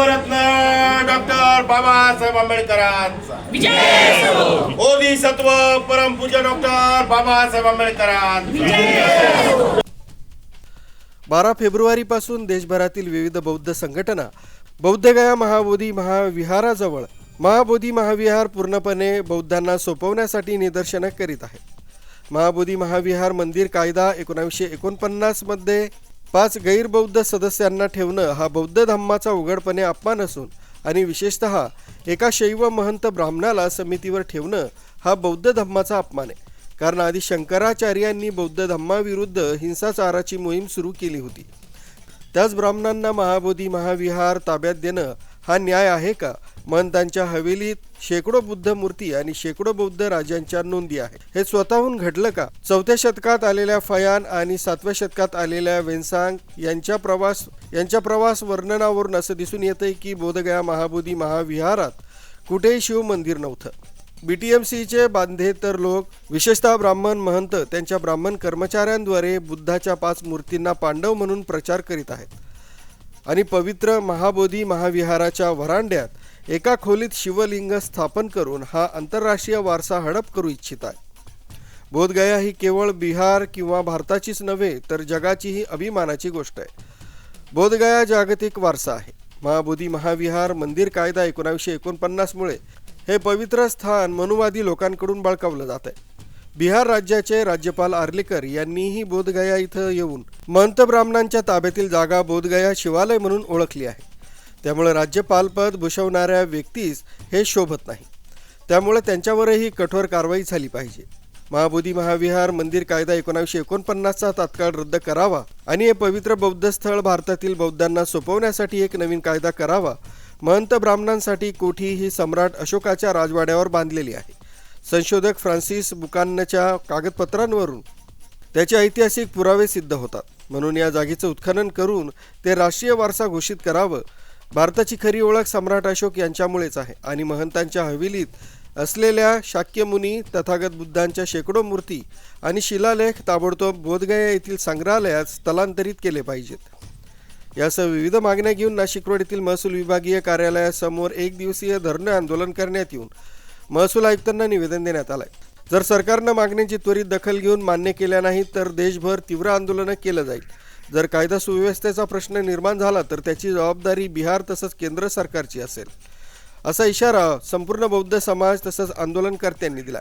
विश्वरत्न doctor Babasaheb आंबेडकरांचा. बोधिसत्व परमपूज्य doctor Babasaheb आंबेडकरांचा. बारा फेब्रुवारीपासून देशभरातील विविध बौद्ध संघटना बौद्धगया महाबोधी महाविहाराजवळ महाबोधी महाविहार पूर्णपणे बौद्धांना सोपवण्यासाठी निदर्शनं करीत आहेत. महाबोधी महाविहार मंदिर कायदा एकोणावीसशे एकोणपन्नासमध्ये पाच गैरबौद्ध सदस्यांना ठेवणं हा बौद्ध धम्माचा उघडपणे अपमान असून आणि विशेषतः एका शैव महंत ब्राह्मणाला समितीवर ठेवणं हा बौद्ध धम्माचा अपमान आहे. कारण आधी शंकराचार्यांनी बौद्ध धम्माविरुद्ध हिंसाचाराची मोहीम सुरू केली होती. त्याच ब्राह्मणांना महाबोधी महाविहार ताब्यात देणं हा न्याय आहे का? महंतांच्या हवेलीत शेकडो बुद्ध मूर्ती आणि शेकडो बौद्ध राजांच्या नोंदी आहेत. हे स्वतःहून घडलं का? चौथ्या शतकात आलेल्या फयान आणि सातव्या शतकात आलेल्या वेन्सांग यांच्या प्रवास यांच्या प्रवास वर्णनावरून असं दिसून येतंय की बोधगया महाबोधी महाविहारात कुठेही शिव मंदिर नव्हतं. बी टी एम सीचे बांधेतर लोक विशेषतः ब्राह्मण महंत त्यांच्या ब्राह्मण कर्मचाऱ्यांद्वारे बुद्धाच्या पाच मूर्तींना पांडव म्हणून प्रचार करीत आहेत. आणि पवित्र महाबोधी महाविहाराच्या वरांड्यात एका खोलीत शिवलिंग स्थापन करून हा आंतरराष्ट्रीय वारसा हडप करू इच्छित आहे. बोधगया ही केवळ बिहार किंवा भारताचीच नव्हे तर जगाचीही अभिमानाची गोष्ट आहे. बोधगया जागतिक वारसा आहे. महाबोधी महाविहार मंदिर कायदा एकोणावीसशे एकोणपन्नासमुळे हे पवित्र स्थान मनुवादी लोकांकडून बळकावलं जात आहे बिहार राज्याचे राज्यपाल आर्लेकर यांनीही बोधगया इथं येऊन महंत ब्राह्मणांच्या ताब्यातील जागा बोधगया शिवालय म्हणून ओळखली आहे. त्यामुळे राज्यपालपद भूषवणाऱ्या व्यक्तीस हे शोभत नाही. त्यामुळे त्यांच्यावरही कठोर कारवाई झाली पाहिजे. महाबोधी महाविहार मंदिर कायदा एकोणावीसशे एकोणपन्नासचा तात्काळ रद्द करावा आणि हे पवित्र बौद्ध स्थळ भारतातील बौद्धांना सोपवण्यासाठी एक नवीन कायदा करावा महंत ब्राह्मणांसाठी कोठी ही सम्राट अशोकाच्या राजवाड्यावर बांधलेली आहे. संशोधक फ्रान्सिस बुकानच्या कागदपत्रांवरून त्याचे ऐतिहासिक पुरावे सिद्ध होतात. म्हणून या जागेचं उत्खनन करून ते राष्ट्रीय वारसा घोषित करावं भारताची खरी ओळख सम्राट अशोक यांच्यामुळेच आहे आणि महंतांच्या हवेलीत असलेल्या शाक्यमुनी तथागत बुद्धांच्या शेकडो मूर्ती आणि शिलालेख ताबडतोब बोधगया येथील संग्रहालयात स्थलांतरित केले पाहिजेत. यासह विविध मागण्या घेऊन नाशिक रोड येथील महसूल विभागीय कार्यालयासमोर एक दिवसीय धरणे आंदोलन करण्यात येऊन महसूल आयुक्तांना निवेदन देण्यात आलंय. जर सरकारनं मागण्यांची त्वरित दखल घेऊन मान्य केल्या नाही तर देशभर तीव्र आंदोलनं केलं जाईल. जर कायदा सुव्यवस्थेचा प्रश्न निर्माण झाला तर त्याची जबाबदारी बिहार तसंच केंद्र सरकारची असेल. असा इशारा संपूर्ण बौद्ध समाज तसंच आंदोलनकर्त्यांनी दिला.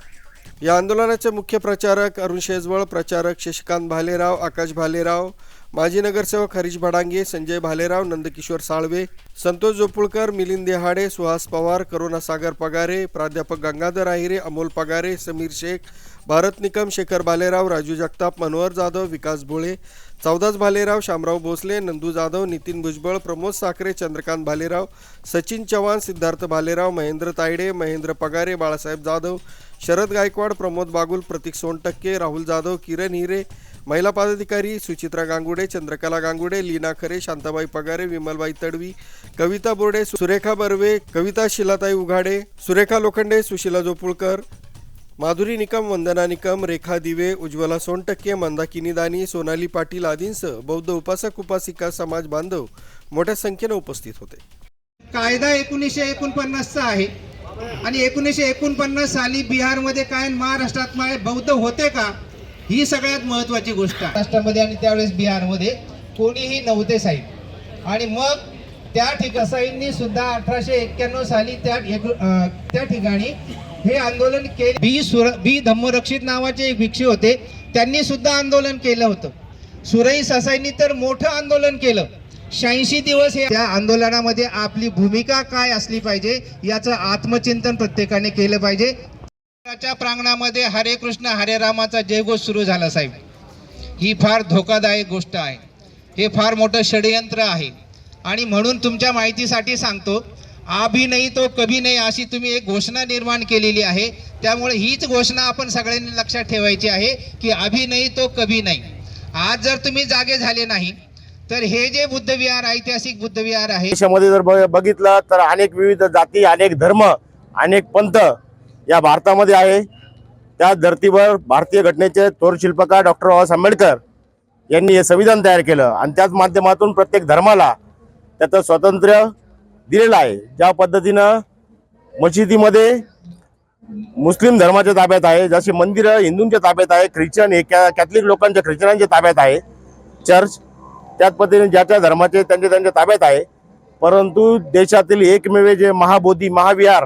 या आंदोलनाचे मुख्य प्रचारक अरुण शेजवळ प्रचारक शशिकांत भालेराव आकाश भालेराव माजी नगरसेवक हरीश भडांगे संजय भालेराव नंदकिशोर साळवे संतोष जोपुळकर मिलिंद देहाडे सुहास पवार करुणा सागर पगारे प्राध्यापक गंगाधर आहिरे अमोल पगारे समीर शेख भारत निकम शेखर भालेराव राजू जगताप मनोहर जाधव विकास भोळे चौदास भालेराव शामराव भोसले नंदू जाधव नितीन भुजबळ प्रमोद साखरे चंद्रकांत भालेराव सचिन चव्हाण सिद्धार्थ भालेराव महेंद्र तायडे महेंद्र पगारे बाळासाहेब जाधव शरद गायकवाड प्रमोद बागुल प्रतीक सोनटक्के राहुल जाधव किरण हिरे महिला पदाधिकारी सुचित्रा गांगुडे चंद्रकला गांगुडे लीना खरे शांताबाई पगारे विमलबाई तडवी कविता बोर्डे सुरेखा बर्वे कविता शिलाताई उघाडे सुरेखा लोखंडे सुशीला जोपुळकर माधुरी निकम वंदना निकम रेखा दिवे उज्ज्वला सोनटक्के मंदाकिनी दानी सोनाली पाटील आदींसह बौद्ध उपासक उपासिका समाज बांधव मोठ्या संख्येनं उपस्थित होते. कायदा एकोणीसशे एकोणपन्नासचा आहे. आणि एकोणीसशे एकोणपन्नास साली बिहारमध्ये काय महाराष्ट्रात बौद्ध होते का? ही सगळ्यात महत्वाची गोष्ट आहे. महाराष्ट्रामध्ये आणि त्यावेळेस बिहारमध्ये कोणीही नव्हते साहेब. आणि मग त्या ठिकाणी सुद्धा अठराशे एक्क्याण्णव साली त्या त्या ठिकाणी हे आंदोलन केले. बी सुर बी धम्मरक्षित नावाचे एक भिक्षू होते त्यांनी सुद्धा आंदोलन केलं होतं. सुरई ससाईंनी तर मोठं आंदोलन केलं. शहाऐंशी दिवस हे त्या आंदोलनामध्ये आपली भूमिका काय असली पाहिजे याचं आत्मचिंतन प्रत्येकाने केलं पाहिजे. च्या प्रांगणामध्ये हरे कृष्ण हरे रामाचा जयघोष सुरू झाला साहेब. ही फार धोकादायक गोष्ट आहे. हे फार मोठं षडयंत्र आहे. आणि म्हणून तुमच्या माहितीसाठी सांगतो आभी नाही तो कभी नाही अशी तुम्ही एक घोषणा निर्माण केलेली आहे. त्यामुळे हीच घोषणा आपण सगळ्यांनी लक्षात ठेवायची आहे की आभी नाही तो कभी नाही. आज जर तुम्ही जागे झाले नाही तर हे जे बुद्धविहार ऐतिहासिक बुद्धविहार आहे. देशामध्ये जर बघितलं तर अनेक विविध जाती अनेक धर्म अनेक पंथ या भारतामध्ये आहे. त्या धर्तीवर भारतीय घटनेचे थोर शिल्पकार डॉक्टर बाबासाहेब आंबेडकर यांनी हे संविधान तयार केलं. आणि त्याच माध्यमातून प्रत्येक धर्माला त्याचं स्वातंत्र्य दिलेलं आहे. ज्या पद्धतीनं मशिदीमध्ये मुस्लिम धर्माच्या ताब्यात आहे जशी मंदिरं हिंदूंच्या ताब्यात आहे ख्रिश्चन हे कॅ कॅथलिक लोकांच्या ख्रिश्चनांच्या ताब्यात आहे चर्च त्याच पद्धतीने ज्या त्या धर्माचे त्यांच्या त्यांच्या ताब्यात आहे. परंतु देशातील एकमेव जे महाबोधी महाविहार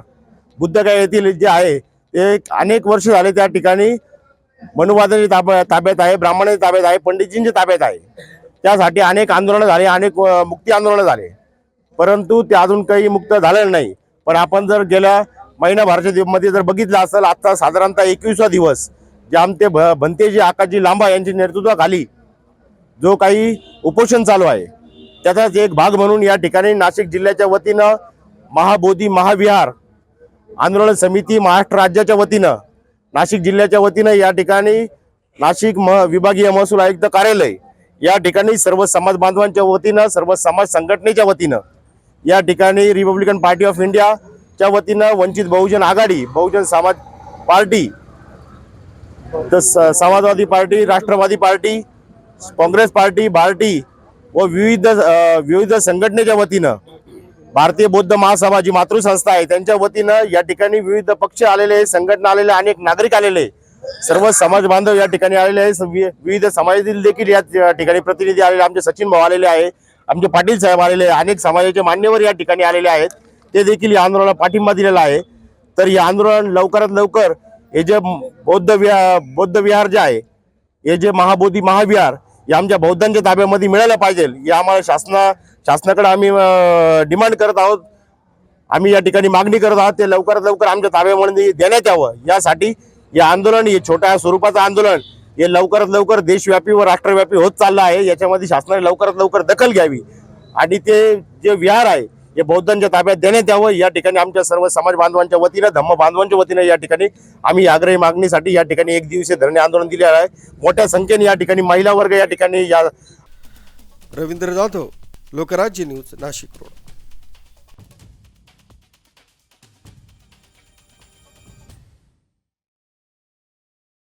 बुद्धगया येथील जे आहे ते अनेक वर्ष झाले त्या ठिकाणी मनुवादाच्या ताब्या ताब्यात आहे ब्राह्मणाच्या ताब्यात आहे पंडितजींच्या ताब्यात आहे. त्यासाठी अनेक आंदोलनं झाले अनेक मुक्ती आंदोलनं झाले. परंतु ते अजून काही मुक्त झालेलं नाही. पण आपण जर गेल्या महिनाभराच्या मध्ये जर बघितलं असेल आता साधारणतः एकवीसवा दिवस जे आमचे भ भंतेजी आकाजी लांबा यांच्या नेतृत्वाखाली जो काही उपोषण चालू आहे त्याचाच एक भाग म्हणून या ठिकाणी नाशिक जिल्ह्याच्या वतीनं महाबोधी महाविहार आंदोलन समिती महाराष्ट्र राज्याच्या वतीनं नाशिक जिल्ह्याच्या वतीनं या ठिकाणी नाशिक म विभागीय महसूल आयुक्त कार्यालय या ठिकाणी सर्व समाज बांधवांच्या वतीनं सर्व समाज संघटनेच्या वतीनं या ठिकाणी रिपब्लिकन पार्टी ऑफ इंडियाच्या वतीनं वंचित बहुजन आघाडी बहुजन समाज पार्टी तर स- Samajwadi party Rashtrawadi party Congress party Bharati व विविध विविध संघटनेच्या वतीनं भारतीय बौद्ध महासभा जी मातृसंस्था आहे त्यांच्या वतीनं या ठिकाणी विविध पक्ष आलेले आहे, संघटना आलेले अनेक नागरिक आलेले आहे. सर्व समाज बांधव या ठिकाणी आलेले आहे वि- विविध समाजातील देखील या ठिकाणी प्रतिनिधी आलेले आमचे सचिन भाऊ आलेले आहे आमचे पाटील साहेब आलेले आहे अनेक समाजाचे मान्यवर या ठिकाणी आलेले आहेत. ते देखील या आंदोलनाला पाठिंबा दिलेला आहे. तर हे आंदोलन लवकरात लवकर हे जे बौद्ध विहार बौद्ध विहार जे आहे हे जे महाबोधी महाविहार हे आमच्या बौद्धांच्या ताब्यामध्ये मिळायला पाहिजे. हे आम्हाला शासना शासनाकडे आम्ही डिमांड करत आहोत. आम्ही या ठिकाणी मागणी करत आहोत ते लवकरात लवकर आमच्या ताब्यामध्ये देण्यात यावं. यासाठी हे आंदोलन हे छोट्या स्वरूपाचं आंदोलन हे लवकरात लवकर देशव्यापी व राष्ट्रव्यापी होत चाललं आहे. याच्यामध्ये शासनाने लवकरात लवकर दखल घ्यावी. आणि ते जे विहार आहे हे बौद्धांच्या ताब्यात देण्यात यावं. या ठिकाणी आमच्या सर्व समाज बांधवांच्या वतीनं धम्म बांधवांच्या वतीनं या ठिकाणी आम्ही आग्रही मागणीसाठी या ठिकाणी एक दिवसीय धरणे आंदोलन दिले आहे. मोठ्या संख्येने या ठिकाणी महिला वर्ग या ठिकाणी या रवींद्र जाधव लोकराज्य न्यूज नाशिक रोड